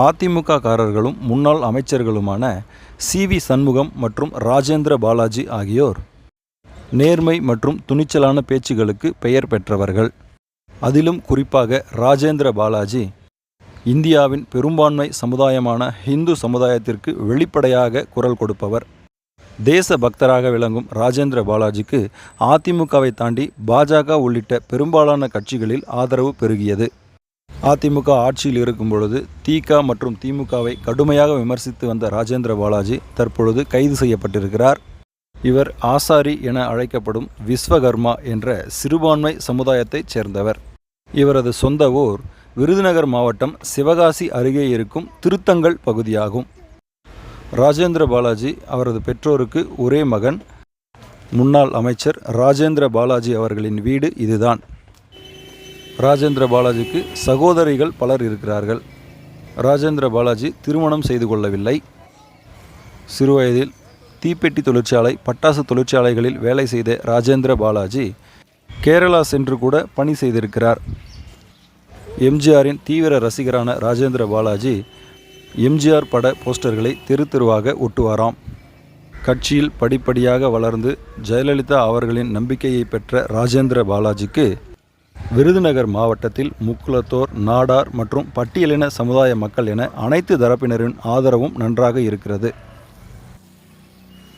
அதிமுக காரர்களும் முன்னாள் அமைச்சர்களுமான C V Shanmugam மற்றும் ராஜேந்திர பாலாஜி ஆகியோர் நேர்மை மற்றும் துணிச்சலான பேச்சுகளுக்கு பெயர் பெற்றவர்கள். அதிலும் குறிப்பாக ராஜேந்திர பாலாஜி இந்தியாவின் பெரும்பான்மை சமுதாயமான ஹிந்து சமுதாயத்திற்கு வெளிப்படையாக குரல் கொடுப்பவர். தேச பக்தராக விளங்கும் ராஜேந்திர பாலாஜிக்கு அதிமுகவை தாண்டி பாஜக உள்ளிட்ட பெரும்பாலான கட்சிகளில் ஆதரவு பெருகியது. அதிமுக ஆட்சியில் இருக்கும் பொழுது திக மற்றும் திமுகவை கடுமையாக விமர்சித்து வந்த ராஜேந்திர பாலாஜி தற்பொழுது கைது செய்யப்பட்டிருக்கிறார். இவர் ஆசாரி என அழைக்கப்படும் விஸ்வகர்மா என்ற சிறுபான்மை சமுதாயத்தைச் சேர்ந்தவர். இவரது சொந்த ஊர் விருதுநகர் மாவட்டம் சிவகாசி அருகே இருக்கும் திருத்தங்கல் பகுதியாகும். ராஜேந்திர பாலாஜி அவரது பெற்றோருக்கு ஒரே மகன். முன்னாள் அமைச்சர் ராஜேந்திர பாலாஜி அவர்களின் வீடு இதுதான். ராஜேந்திர பாலாஜிக்கு சகோதரிகள் பலர் இருக்கிறார்கள். ராஜேந்திர பாலாஜி திருமணம் செய்து கொள்ளவில்லை. சிறுவயதில் தீப்பெட்டி தொழிற்சாலை பட்டாசு தொழிற்சாலைகளில் வேலை செய்த ராஜேந்திர பாலாஜி கேரளா சென்று கூட பணி செய்திருக்கிறார். எம்ஜிஆரின் தீவிர ரசிகரான ராஜேந்திர பாலாஜி எம்ஜிஆர் பட போஸ்டர்களை தெரு தெருவாக ஒட்டுவாராம். கட்சியில் படிப்படியாக வளர்ந்து ஜெயலலிதா அவர்களின் நம்பிக்கையை பெற்ற ராஜேந்திர பாலாஜிக்கு விருதுநகர் மாவட்டத்தில் முக்குலத்தோர் நாடார் மற்றும் பட்டியலின சமுதாய மக்கள் என அனைத்து தரப்பினரின் ஆதரவும் நன்றாக இருக்கிறது.